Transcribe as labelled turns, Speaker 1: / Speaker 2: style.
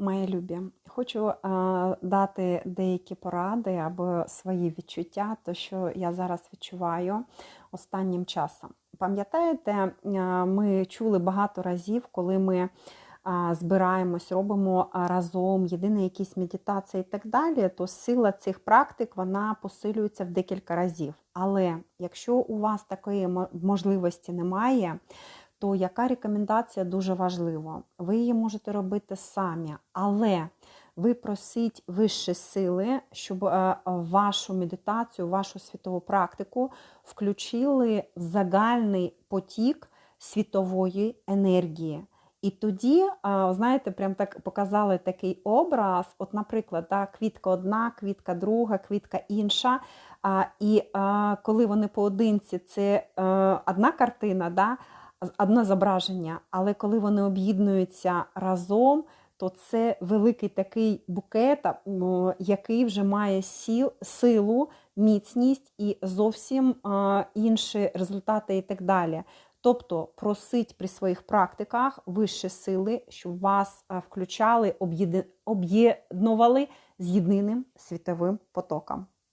Speaker 1: Мої любі, хочу е, дати деякі поради або свої відчуття, то що я зараз відчуваю останнім часом. Пам'ятаєте, е, ми чули багато разів, коли ми е, збираємось, робимо разом єдині якісь медитації і так далі, то сила цих практик вона посилюється в декілька разів. Але якщо у вас такої можливості немає, то яка рекомендація дуже важлива? Ви її можете робити самі, але ви просіть вищі сили, щоб е, вашу медитацію, вашу світову практику включили в загальний потік світової енергії. І тоді, е, знаєте, прям так показали такий образ. От, наприклад, да, квітка одна, квітка друга, квітка інша. І е, коли вони поодинці, це одна картина, да, одне зображення, але коли вони об'єднуються разом, то це великий такий букет, який вже має сіл, силу, міцність і зовсім інші результати і так далі. Тобто просить при своїх практиках вищі сили, щоб вас включали, об'єднували з єдиним світовим потоком.